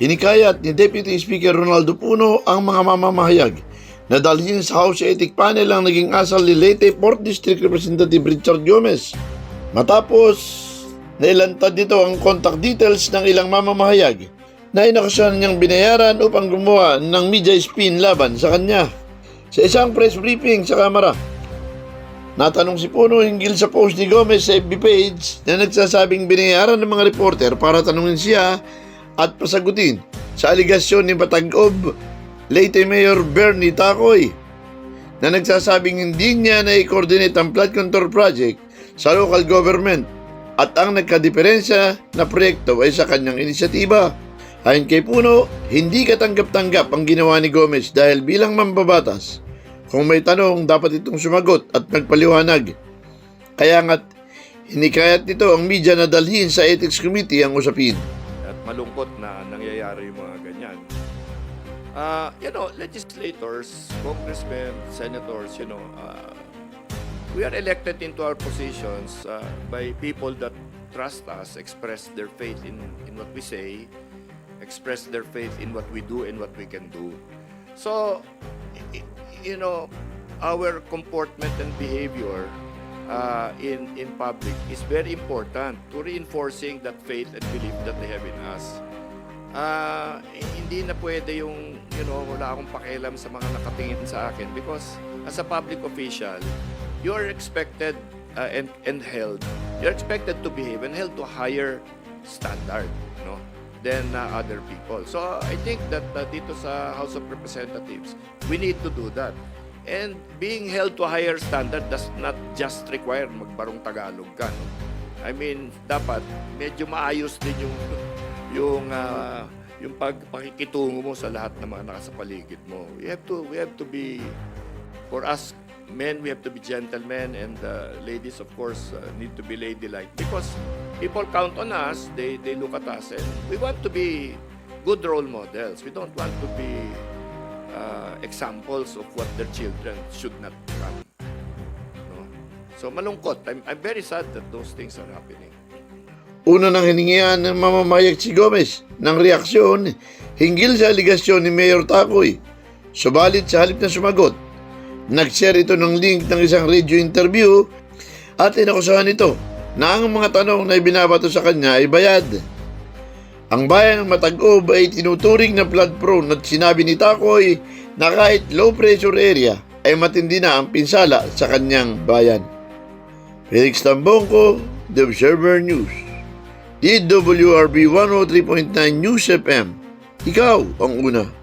Hinikayat ni Deputy Speaker Ronaldo Puno ang mga mamamahayag na dalhin sa House Ethic Panel ang naging asal ni Leyte 4th District Representative Richard Gomez. Matapos nailantad nito ang contact details ng ilang mamamahayag na inakasyon niyang binayaran upang gumawa ng media spin laban sa kanya. Sa isang press briefing sa Kamara, Natanong si Puno hinggil sa post ni Gomez sa FB page na nagsasabing binayaran ng mga reporter para tanungin siya at pasagutin sa aligasyon ni Batag-Ob Leyte Mayor Bernie Tacoy na nagsasabing hindi niya na i-coordinate ang flood control project sa local government at ang nagkadiferensya na proyekto ay sa kanyang inisyatiba. Ayon kay Puno, hindi katanggap-tanggap ang ginawa ni Gomez dahil bilang mambabatas, kung may tanong, dapat itong sumagot at magpaliwanag. Kaya nga't hinikayat nito ang media na dalhin sa Ethics Committee ang usapin. Malungkot na nangyayari yung mga ganyan. Uh, you know, legislators, congressmen, senators, you know, uh, we are elected into our positions uh, by people that trust us, express their faith in, in what we say, express their faith in what we do and what we can do. So, you know, our comportment and behavior uh, in in public is very important to reinforcing that faith and belief that they have in us. Eh, hindi na pwede yung, you know, wala akong pakialam sa mga nakatingin sa akin because as a public official, you are expected uh, and, and held, you're expected to behave and held to higher standard, no? than uh, other people. So I think that uh, dito sa House of Representatives, we need to do that. And being held to a higher standard does not just require magbarong Tagalog ka. No? I mean, dapat medyo maayos din yung yung ah, yung pag pakikitungo mo sa lahat ng mga nasa paligid mo. We have to we have to be for us men we have to be gentlemen and uh, ladies of course uh, need to be ladylike because people count on us they they look at us and we want to be good role models we don't want to be uh, examples of what their children should not become no? so malungkot I'm, I'm very sad that those things are happening Una nang hiningihan ng mamamayag si Gomez ng reaksyon hinggil sa aligasyon ni Mayor Takoy. Subalit sa halip na sumagot, nag-share ito ng link ng isang radio interview at inakusahan ito na ang mga tanong na ibinabato sa kanya ay bayad. Ang bayan ng Matag-Ob ay tinuturing na flood prone at sinabi ni Takoy na kahit low pressure area ay matindi na ang pinsala sa kanyang bayan. Felix Tambongko, The Observer News. DWRB 103.9 News FM. Ikaw ang una.